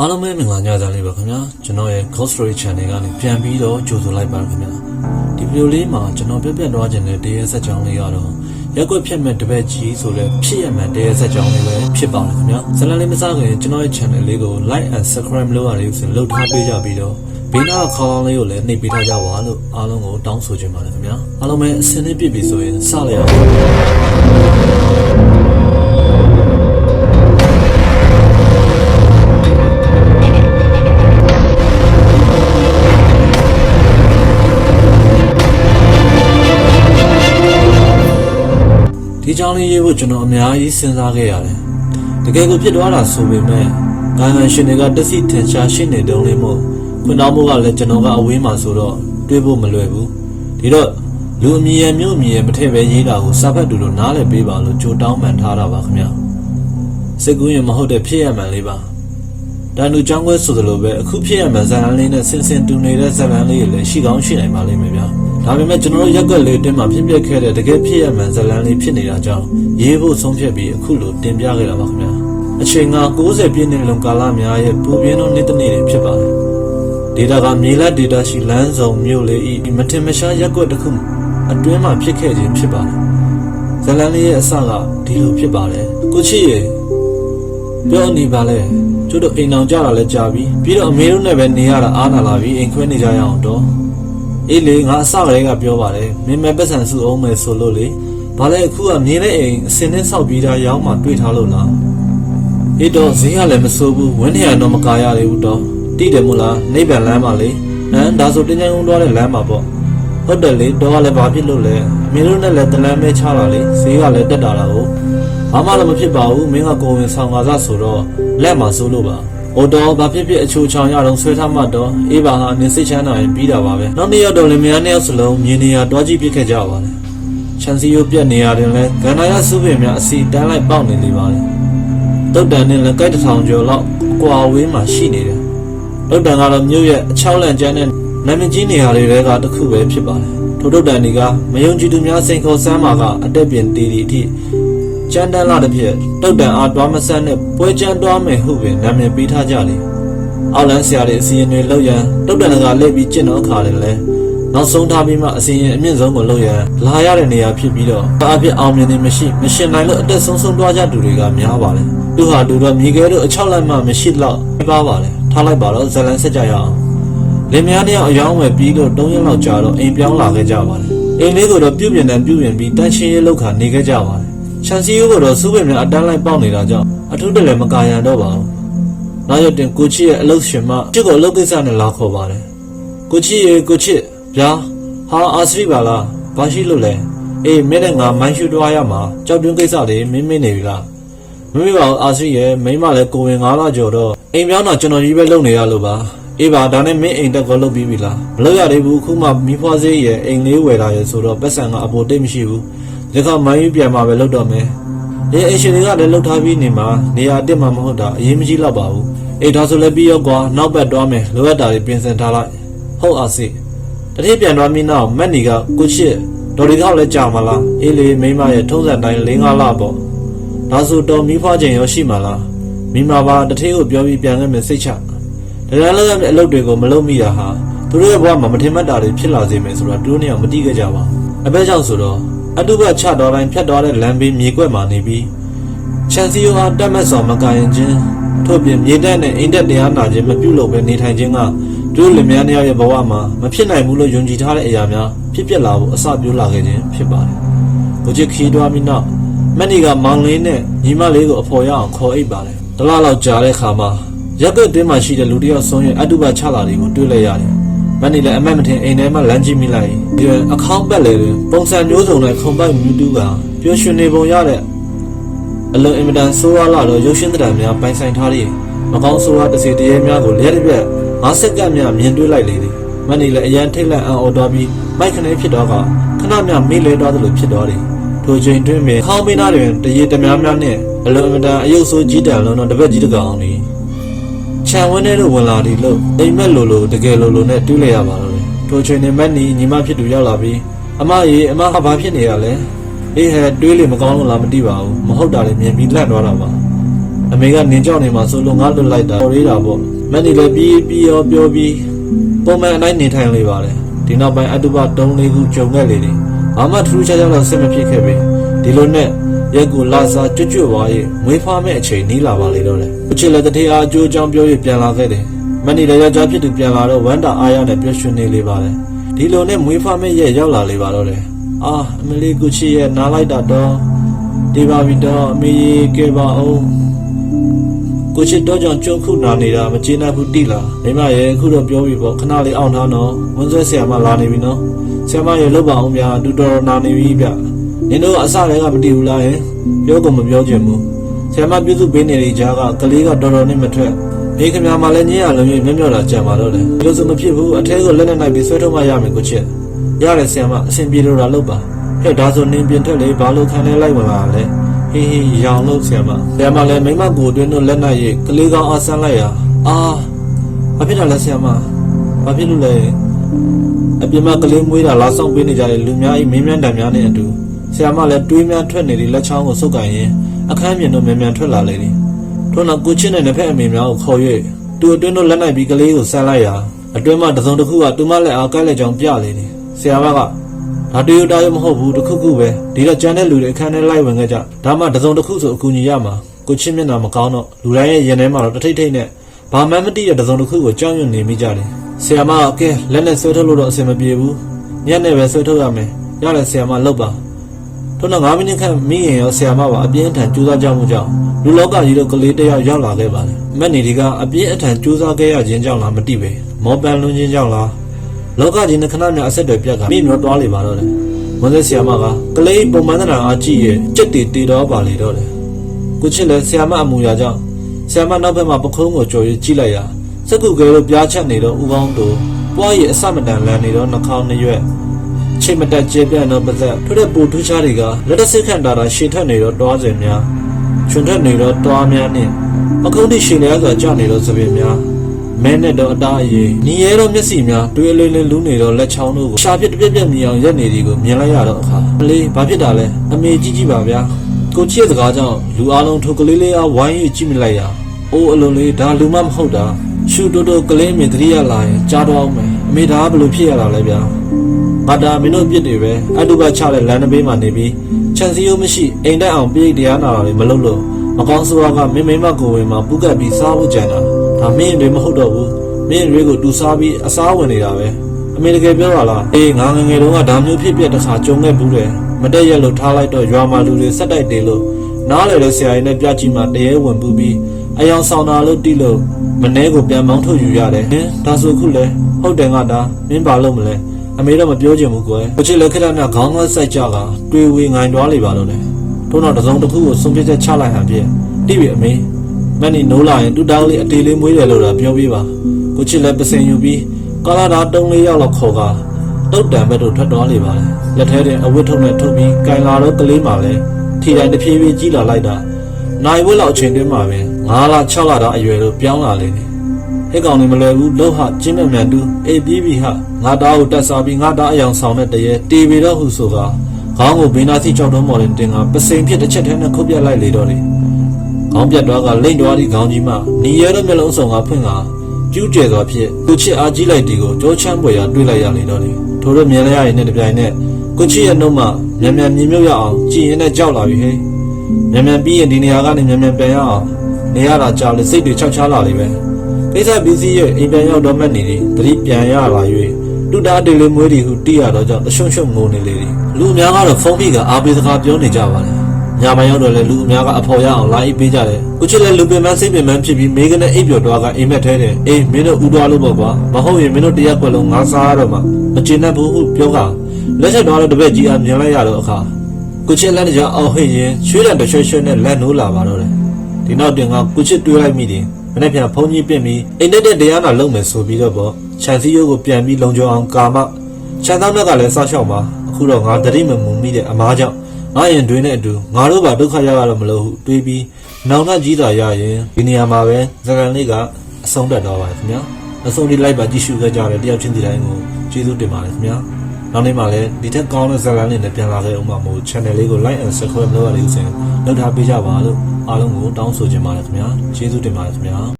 အားလုံးပဲမင်္ဂလာညချမ်းလေးပါခင်ဗျာကျွန်တော်ရဲ့ Ghost Story Channel ကနေပြန်ပြီးတော့ကြိုဆိုလိုက်ပါရခင်ဗျာဒီဗီဒီယိုလေးမှာကျွန်တော်ပြပြသွားခြင်းတဲ့တရေဆက်ကြောင်းလေးကတော့ရက်ွက်ဖြစ်မဲ့တပည့်ကြီးဆိုလဲဖြစ်ရမှန်တရေဆက်ကြောင်းလေးပဲဖြစ်ပါတယ်ခင်ဗျာဇာတ်လမ်းလေးမစခင်ကျွန်တော်ရဲ့ channel လေးကို like and subscribe လုပ်ရလေးဆိုရင်လုပ်ထားပေးကြပြီးတော့ဘေးနားခေါင်းလေးကိုလည်းနှိပ်ပေးထားကြပါလို့အားလုံးကိုတောင်းဆိုချင်ပါတယ်ခင်ဗျာအားလုံးပဲအစင်းလေးပြည့်ပြီဆိုရင်စလိုက်အောင် ဒီကြောင်းလေးရေးဖို့ကျွန်တော်အများကြီးစဉ်းစားခဲ့ရတယ်။တကယ်ကိုဖြစ်သွားတာဆိုပေမဲ့ငိုင်းငိုင်းရှင်တွေကတက်စီထင်ရှားရှင်းနေတုံးလေးမို့ခွန်းတော်မို့ကလည်းကျွန်တော်ကအဝေးမှာဆိုတော့တွေးဖို့မလွယ်ဘူး။ဒီတော့လူအမြင်ရမြို့အမြင်ရမထည့်ပဲရေးတာကိုစာဖတ်တူလို့နားလည်ပေးပါလို့ကြိုတောင်းပန်ထားတာပါခင်ဗျာ။စိတ်ကူးရင်မဟုတ်တဲ့ဖြစ်ရမှန်လေးပါ။တန်တူចောင်းခွဲဆိုသလိုပဲအခုဖြစ်ရမှန်ဇာတ်လမ်းလေးနဲ့ဆင်ဆင်တူနေတဲ့ဇာတ်လမ်းလေးတွေလည်းရှိကောင်းရှိနိုင်ပါလိမ့်မယ်ဗျာ။ ဒါပေမဲ့ကျွန်တော်တို့ရက်ွက်လေးတင်းမှာဖြစ်ပျက်ခဲ့တဲ့တကယ်ဖြစ်ရမှန်ဇာတ်လမ်းလေးဖြစ်နေတာကြောင့်ရေးဖို့ဆုံးဖြတ်ပြီးအခုလိုတင်ပြခဲ့တာပါခင်ဗျာ။အချိန်က90ပြည့်နှစ်လုံးကာလများရဲ့ပူပြင်းသောနေ့တစ်နေ့တွေဖြစ်ပါတယ်။ data ကမြေလက် data ရှိလမ်းဆောင်မြို့လေးဤမတင်မရှားရက်ွက်တစ်ခုအတွင်းမှာဖြစ်ခဲ့ခြင်းဖြစ်ပါတယ်။ဇာတ်လမ်းလေးရဲ့အစကဒီလိုဖြစ်ပါတယ်။ကိုချစ်ရဲ့ပြောနေပါလေကျတို့အိမ်အောင်ကြတာလဲကြာပြီပြီးတော့အမေတို့နဲ့ပဲနေရတာအားနာလာပြီအိမ်ခွဲနေကြရအောင်တော့ အေးလေငါအစကလေးကပြောပါတယ်မင်းမဲ့ပတ်စံစုအောင်မယ်ဆိုလို့လေဘာလဲအခုကမြင်းတဲ့အိမ်အစင်းနဲ့ဆောက်ပြီးသားရောင်းမှတွေ့ထားလို့လားအေးတော့ဈေးကလည်းမစိုးဘူးဝင်းနေရတော့မကာရသေးဘူးတော့တိတယ်မို့လားနိဗ္ဗာန်လမ်းပါလေဟမ်ဒါဆိုတင်းကျန်းကုန်းသွားတဲ့လမ်းပါပေါ့ဟုတ်တယ်လေတော့ကလည်းဘာဖြစ်လို့လဲမင်းတို့နဲ့လည်းတလန်းမဲချလာလေဈေးကလည်းတက်တာလားဟုတ်ဘာမှလည်းမဖြစ်ပါဘူးမင်းကကိုဝင်ဆောင်ကားစားဆိုတော့လက်မှာစိုးလို့ပါ ဟိုတော့ဘာဖြစ်ဖြစ်အချိုချောင်ရတော့ဆွဲထားမှတော့အေးပါဟာနင်းစိတ်ချမ်းသာရင်ပြီးတာပါပဲနောက်နေ့ရောက်တော့လည်းမယားနှစ်ယောက်စလုံးမြင်နေရတွားကြည့်ပြစ်ခဲ့ကြပါလေချန်စီယိုပြက်နေရတယ်လဲဂန္ဓာရစုပင်များအစီတန်းလိုက်ပေါက်နေလေပါလေတုတ်တန်နဲ့လည်းကြိုက်တစ်ထောင်ကျော်လောက်ကွာဝေးမှာရှိနေတယ်တုတ်တန်ကတော့မြို့ရဲ့အချောက်လန့်ကျန်းတဲ့နာမည်ကြီးနေရာတွေတဲကတစ်ခုပဲဖြစ်ပါတယ်ထိုတုတ်တန်တွေကမယုံကြည်သူများစိန်ခေါ်စမ်းမှာကအတက်ပြင်တီတီအထိ ကျန်းတန်းလာတဲ့ဖြစ်တုတ်တန်အားတွားမဆန်းနဲ့ပွဲကျန်းတွားမယ်ဟုပင်နာမည်ပေးထားကြတယ်။အောက်လန်းဆရာတွေအစီရင်တွေလောက်ရန်တုတ်တန်ကလက်ပြီးကျင့်တော်ခါတယ်လဲနောက်ဆုံးထားပြီးမှအစီရင်အမြင့်ဆုံးကိုလောက်ရန်လာရတဲ့နေရာဖြစ်ပြီးတော့အဖြစ်အောင်မြင်နေမရှိမရှင်နိုင်လို့အသက်ဆုံးဆုံးတွားကြသူတွေကများပါလေ။သူဟာသူတော့မြေကဲတို့အချောက်လိုက်မှမရှိတော့ပါပါလေ။ထားလိုက်ပါတော့ဇလန်ဆက်ကြရအောင်။လင်မယားတယောက်အယောင်းဝယ်ပြီးတော့၃ရက်လောက်ကြာတော့အိမ်ပြောင်းလာခဲ့ကြပါလေ။အိမ်လေးကိုတော့ပြုတ်ပြင်တန်ပြုတ်ပြင်ပြီးတန်းရှင်းရေးလောက်ခါနေခဲ့ကြပါလေ။ ချန်စီယိုကတော့စူးပင်များအတန်းလိုက်ပေါက်နေတာကြောင့်အထုတလည်းမကာရန်တော့ပါဘူး။နောက်ရတင်ကိုချစ်ရဲ့အလုပ်ရှင်မချစ်ကိုအလုပ်ကိစ္စနဲ့လာခေါ်ပါတယ်။ကိုချစ်ရေကိုချစ်ဗျာဟာအာစရိပါလားဘာရှိလို့လဲ။အေးမင်းနဲ့ငါမိုင်းရှူတွားရမှာကြောက်တွင်းကိစ္စတွေမင်းမင်းနေပြီလား။မမေပါဘူးအာစရိရဲ့မိန်းမလည်းကိုဝင်9လကျော်တော့အိမ်ပြောင်းတော့ကျွန်တော်ကြီးပဲလုပ်နေရလို့ပါ။အေးပါဒါနဲ့မင်းအိမ်တက်ကောလုပ်ပြီးပြီလားမလုပ်ရသေးဘူးခုမှမိဖွားစေးရဲ့အိမ်လေးဝယ်လာရဲ့ဆိုတော့ပတ်စံကအပေါ်တိတ်မရှိဘူး ဒီခါမိုင်းယူပြန်มาပဲလုပ်တော့မယ်အေးအရှင်တွေကလည်းလှုပ်ထားပြီးနေမှာနေရာအစ်စ်မှမဟုတ်တာအရင်မကြီးတော့ပါဘူးအေးဒါဆိုလည်းပြီးရောကွာနောက်ဘက်တွားမယ်လိုအပ်တာတွေပြင်ဆင်ထားလိုက်ဟုတ်အာစိတတိပြန်တွားပြီးနောက်မက်နီကကိုချစ်ဒေါ်ဒီကောက်လည်းကြာမလားအေးလေမိမရဲ့ထုံးစံတိုင်း၄၅လပေါ့ဒါဆိုတော်မိဖွားခြင်းရောရှိမှာလားမိမပါတထေးကိုပြောပြီးပြန်ခဲ့မယ်စိတ်ချဒါလည်းလည်းအလုပ်တွေကိုမလုပ်မိတာဟာသူတို့ရဲ့ဘဝမှာမထင်မှတ်တာတွေဖြစ်လာစေမယ်ဆိုတာသူတို့နှစ်ယောက်မတိခဲ့ကြပါဘူးအဘဲကြောင့်ဆိုတော့ အတုပချတော်တိုင်းဖြတ်သွားတဲ့လမ်းဘေးမြေကွက်မှာနေပြီးချန်စီယိုဟာတက်မက်စွာမကရင်ချင်းထို့ပြင်မြေတက်နဲ့အိမ်တက်တရားနာခြင်းမပြုလုပ်ဘဲနေထိုင်ခြင်းကသူတို့လင်မယားနှစ်ယောက်ရဲ့ဘဝမှာမဖြစ်နိုင်ဘူးလို့ယုံကြည်ထားတဲ့အရာများဖြစ်ပျက်လာဖို့အစပြုလာခဲ့ခြင်းဖြစ်ပါတယ်။ကိုချစ်ခီးတွားပြီးနောက်မက်နီကမောင်လေးနဲ့ညီမလေးကိုအဖော်ရအောင်ခေါ်အိပ်ပါတယ်။တလားလောက်ကြာတဲ့ခါမှာရက်ကွက်တင်းမှာရှိတဲ့လူတစ်ယောက်ဆုံးရဲ့အတုပချလာတွေကိုတွေ့လိုက်ရတယ်။ မန်နီလည်းအမတ်မထင်အိမ်ထဲမှာလမ်းကြည့်မိလိုက်ဒီအခေါင်းပက်လေတွင်ပုံစံမျိုးစုံနဲ့ခုံပိုက်မြူးတူးကပျော်ရွှင်နေပုံရတဲ့အလွန်အင်မတန်ဆိုးရလာတော့ရုပ်ရှင်သဏ္ဍာန်များပိုင်ဆိုင်ထားတဲ့မကောင်းဆိုးရတစ်စီတရေများကိုလျှက်တစ်ပြက်ငါးစက္ကန့်များမြင်တွေ့လိုက်လေသည်မန်နီလည်းအရန်ထိတ်လန့်အံ့ဩသွားပြီးမိုက်ခနဲဖြစ်တော့ကခဏမျှမေ့လဲသွားသလိုဖြစ်သွားတယ်ထိုချိန်တွင်ပင်ခေါင်းမင်းသားတွင်တရေတများများနဲ့အလွန်အင်မတန်အယုတ်ဆိုးကြီးတန်လုံးတော့တပက်ကြီးတစ်ကောင်သည် ခြံဝင်းထဲလို့ဝင်လာတယ်လို့အိမ်မက်လိုလိုတကယ်လိုလိုနဲ့တွေးလိုက်ရပါတော့တယ်ထိုချိန်နဲ့မက်နီညီမဖြစ်သူရောက်လာပြီးအမရေအမကဘာဖြစ်နေရလဲအေးဟဲ့တွေးလို့မကောင်းလို့လားမသိပါဘူးမဟုတ်တာလည်းမြင်ပြီးလန့်သွားတာပါအမေကနင်းကြောက်နေမှာဆိုလို့ငါလွတ်လိုက်တာတော်သေးတာပေါ့မက်နီလည်းပြီးပြီးရောပြောပြီးပုံမှန်အတိုင်းနေထိုင်လေပါတယ်ဒီနောက်ပိုင်းအတုပတုံးလေးခုကြုံခဲ့လေတယ်ဘာမှထူးခြားခြားတော့ဆက်မဖြစ်ခဲ့ပဲဒီလိုနဲ့ ရက်ကူလာစာကျွတ်ကျွတ်သွားရင်မွေးဖွားမဲ့အချိန်နီးလာပါလေတော့လေအချစ်လည်းတထေအားအကျိုးအကြောင်းပြောရပြန်လာခဲ့တယ်မက်နီလည်းယောက်ျားဖြစ်သူပြန်လာတော့ဝမ်းတာအားရနဲ့ပျော်ရွှင်နေလေပါတယ်ဒီလိုနဲ့မွေးဖွားမဲ့ရက်ရောက်လာလေပါတော့လေအာအမလီကူချီရဲ့နားလိုက်တာတော့ဒီပါပြီတော့အမေကြီးကဲပါအောင်ကိုချစ်တော့ကြောင့်ကြုံခုနာနေတာမကျေနပ်ဘူးတိလားမိမရဲ့အခုတော့ပြောပြီပေါ့ခဏလေးအောင်ထားနော်ဝန်ဆွဲဆရာမလာနေပြီနော်ဆရာမရဲ့လုပ်ပါအောင်ဗျာတူတော်တော်နာနေပြီဗျ နင်တို့အစလည်းကမတည်ဘူးလားဟင်ပြောကုန်မပြောချင်ဘူးဆရာမပြုစုပေးနေတဲ့ကြားကကလေးကတော်တော်နဲ့မထွက်မိခင်များမှလည်းညင်းရလုံးရမျက်မျက်လာကြံပါတော့လေဒီလိုဆိုမဖြစ်ဘူးအထဲကိုလက်နဲ့နိုင်ပြီးဆွဲထုတ်မှရမယ်ကိုချစ်ရတယ်ဆရာမအဆင်ပြေလို့တာလုပ်ပါဟဲ့ဒါဆိုနင်ပြင်ထွက်လေဘာလို့ခံလဲလိုက်ဝင်လာလဲဟေးဟေးရောင်လို့ဆရာမဆရာမလည်းမိမကိုအတွင်းတို့လက်နိုင်ရဲ့ကလေးကောင်းအားဆန်းလိုက်ရအာဘာဖြစ်တာလဲဆရာမဘာဖြစ်လို့လဲအပြင်မှာကလေးမွေးတာလာဆောင်ပေးနေကြတဲ့လူများဤမင်းမြန်းတံများနဲ့အတူ ဆရာမလည်းတွေးများထွက်နေတဲ့လက်ချောင်းကိုစုပ်ကန်ရင်အခန်းပြင်တို့မြန်မြန်ထွက်လာလေတယ်ထို့နောက်ကိုချင်းနဲ့နှစ်ဖက်အမေများကိုခေါ်၍သူအတွင်းတို့လက်နိုင်ပြီးကလေးကိုဆန်းလိုက်ရအတွင်းမှာတစုံတစ်ခုကသူမလက်အားကိုက်လက်ကြောင်ပြလေတယ်ဆရာမကဒါတူရတာရမဟုတ်ဘူးတစ်ခုခုပဲဒီတော့ကျန်တဲ့လူတွေအခန်းထဲလိုက်ဝင်ခဲ့ကြဒါမှတစ်စုံတစ်ခုဆိုအကူညီရမှာကိုချင်းမျက်နှာမကောင်းတော့လူတိုင်းရဲ့ရင်ထဲမှာတော့တထိတ်ထိတ်နဲ့ဘာမှမသိတဲ့တစ်စုံတစ်ခုကိုကြောက်ရွံ့နေမိကြတယ်ဆီယမကကဲလက်နဲ့ဆွဲထုတ်လို့တော့အဆင်မပြေဘူးညက်နဲ့ပဲဆွဲထုတ်ရမယ်ရတယ်ဆီယမလောက်ပါ ထို့နောက်9မိနစ်ခန့်မိရင်ရောဆီယမပါအပြင်းအထန်ကြိုးစားကြမှုကြောင့်လူလောကကြီးတို့ကလေးတစ်ယောက်ရောက်လာခဲ့ပါတယ်မက်နေဒီကအပြင်းအထန်ကြိုးစားခဲ့ရခြင်းကြောင့်လားမသိပဲမောပန်လွန်ခြင်းကြောင့်လားလောကကြီးနှခဏများအဆက်တွေပြတ်ကမိမျောသွားလေပါတော့တယ်။ဝန်သက်ဆီယာမကကလေးပုံမှန်တရာအားကြည့်ရဲ့ကြက်တီတီတော့ပါလေတော့တယ်။ကိုချစ်လည်းဆီယာမအမူအရာကြောင့်ဆီယာမနောက်ဘက်မှာပခုံးကိုကြော်ရကြည့်လိုက်ရာစက်ကူကလေးတို့ပြားချက်နေတော့ဥကောင်းတို့ပွားရည်အစမတန်လန်နေတော့နှာခေါင်းနှစ်ရွက် ချိန်မတက်ကျေပြန့်တော့ပါသက်ထွတ်တဲ့ပူထူးခြားတွေကလက်တစစ်ခန့်တာတာရှည်ထက်နေတော့တွားစင်များချွန်ထက်နေတော့တွားများနဲ့ပခုံးတိရှည်လျားစွာကြနေတော့သပင်များမဲနဲ့တော့အသားအရည်ညီရဲတော့မျက်စိများတွေးလေးလေးလူးနေတော့လက်ချောင်းတို့ကိုရှာပြစ်တစ်ပြက်ပြက်မြင်အောင်ရက်နေဒီကိုမြင်လိုက်ရတော့အခါကလေးဘာဖြစ်တာလဲအမေကြည့်ကြည့်ပါဗျာကိုချစ်စကားကြောင့်လူအားလုံးထိုကလေးလေးအားဝိုင်းရကြည့်မိလိုက်ရအိုးအလုံးလေးဒါလူမမဟုတ်တာရှူတိုတိုကလေးမြင်တတိယလာရင်ကြားတော့အောင်မယ်အမေဒါကဘယ်လိုဖြစ်ရတာလဲဗျာ ငါဒါမင်းတို့ပြစ်တွေပဲအတုပချတဲ့လမ်းတစ်ဘေးမှာနေပြီးခြံစည်းရိုးမရှိအိမ်တက်အောင်ပြေးတရားနာတာတွေမလုပ်လို့မကောင်းဆိုးကမင်းမိမကိုဝင်မှာပူကတ်ပြီးစားဖို့ကြံတာဒါမင်းတွေမဟုတ်တော့ဘူးမင်းတွေကိုတူစားပြီးအစားဝင်နေတာပဲအမေတကယ်ပြောတာလားအေးငါငယ်ငယ်တုန်းကဒါမျိုးဖြစ်ပြတစ်ခါကြုံခဲ့ဘူးတယ်မတက်ရက်လို့ထားလိုက်တော့ရွာမှာလူတွေဆက်တိုက်တယ်လို့နားလေတဲ့ဆရာကြီးနဲ့ပြကြည့်မှတရေဝင်ပူပြီးအယောင်ဆောင်တာလို့တိလို့မနှဲကိုပြန်မောင်းထုတ်ယူရတယ်ဟင်ဒါဆိုခုလဲဟုတ်တယ်ငါဒါမင်းဘာလုပ်မလဲ အမေတော့မပြောချင်ဘူးကွယ်ကိုချစ်လက်ခက်တဲ့ခေါင်းကစိုက်ကြကတွေးဝေငိုင်သွားလေပါတော့လေထို့နောက်တစ်စုံတစ်ခုကိုဆုံးဖြတ်ချက်ချလိုက်ဟန်ဖြစ်တိပြီအမေမက်နီနိုးလာရင်တူတောင်းလေးအတေးလေးမွေးတယ်လို့တော့ပြောပြပါကိုချစ်လည်းပစင်ယူပြီးကာလာတာတုံးလေးရောက်တော့ခေါ်ကတုတ်တံဘက်တို့ထွက်သွားလေပါလေလက်ထဲတင်အဝတ်ထုတ်နဲ့ထုတ်ပြီးကင်လာတော့ကလေးမှလည်းထီတိုင်းတစ်ပြေးပြေးကြီးလာလိုက်တာနိုင်ဝက်လောက်အချိန်တွင်းမှာပဲ9လ6လတာအရွယ်တို့ပြောင်းလာလေနေ ဟဲ့ကောင်နေမလွယ်ဘူးလှုပ်ဟကျင်းမြမြန်တူအေးပြီးပြီဟာငါသားကိုတက်စားပြီးငါသားအယောင်ဆောင်တဲ့တရေတေပြီတော့ဟုဆိုကခေါင်းကိုဘင်းသားစီကြောက်တော့မော်ရင်တင်ကပစိန်ဖြစ်တစ်ချက်တည်းနဲ့ခုတ်ပြက်လိုက်လေတော့တယ်ခေါင်းပြတ်သွားကလိမ့်သွားသည့်ခေါင်းကြီးမှနီရဲတော့မျက်လုံးစုံကဖွင့်ကကျူးကျဲစွာဖြင့်ကိုချစ်အားကြီးလိုက်တီကိုကြောချမ်းပွေရာတွေးလိုက်ရလေတော့တယ်ထိုတို့မြင်လိုက်ရရင်နဲ့တပြိုင်နက်ကိုချစ်ရဲ့နှုတ်မှမြန်မြန်မြင်မြုပ်ရအောင်ကြည်ရင်နဲ့ကြောက်လာပြီဟဲ့မြန်မြန်ပြီးရင်ဒီနေရာကနေမြန်မြန်ပြန်ရအောင်နေရတာကြောက်လေစိတ်တွေချောက်ချားလာလိမ့်မယ် ကိစ္စပြီးစီးရဲ့အိမ်ပြန်ရောက်တော့မှနေသည်တတိပြန်ရလာ၍တူတာတေလေးမွေးသည်ဟုတိရတော့ကြောင့်တရှုံရှုံငိုနေလေသည်လူအများကတော့ဖုန်းပြီးကအားပေးစကားပြောနေကြပါလေညပိုင်းရောက်တော့လေလူအများကအဖော်ရအောင်လာအိပ်ပေးကြတယ်ကိုချစ်လည်းလူပင်မစိတ်ပင်မဖြစ်ပြီးမိကနေအိပ်ပျော်သွားကအိမ်မက်ထဲတယ်အေးမင်းတို့ဥသွားလို့ပေါ့ကွာမဟုတ်ရင်မင်းတို့တရက်ကွက်လုံးငါစားရတော့မှမချင်တတ်ဘူးဟုပြောကလက်ချက်တော့တပည့်ကြီးအားမြင်လိုက်ရတော့အခါကိုချစ်လက်တကြအောက်ဟိရင်ရွှေတံတရွှဲရွှဲနဲ့လက်နိုးလာပါတော့တယ်ဒီနောက်တင်ကကိုချစ်တွေးလိုက်မိတယ် မနေ့ပြန်ဖုန်းကြီးပြင့်ပြီးအိမ်တက်တဲ့တရားနာလုပ်မယ်ဆိုပြီးတော့ပေါ့ခြံစည်းရိုးကိုပြန်ပြီးလုံခြုံအောင်ကာမခြံသားမြတ်ကလည်းစောက်ရှောက်ပါအခုတော့ငါတတိမမူမိတဲ့အမားကြောင့်ငါရင်တွင်းနဲ့အတူငါတို့ပါဒုက္ခရရတော့မလို့ဟုတွေးပြီးနောင်နှကြီးတာရရင်ဒီနေရာမှာပဲဇဂန်လေးကအဆုံးတက်တော့ပါတယ်ခင်ဗျာအဆုံးလေးလိုက်ပါကြည့်ရှုခဲ့ကြတဲ့တယောက်ချင်းဒီတိုင်းကိုကျေးဇူးတင်ပါတယ်ခင်ဗျာနောက်နေ့မှလည်းဒီထက်ကောင်းတဲ့ဇဂန်လေးနဲ့ပြန်လာခဲ့အောင်ပါမို့ channel လေးကို like and subscribe လုပ်ရလို့ဆိုရင်လုပ်ထားပေးကြပါလို့ အားလုံးကိုတောင်းဆိုချင်ပါတယ်ခင်ဗျာကျေးဇူးတင်ပါတယ်ခင်ဗျာ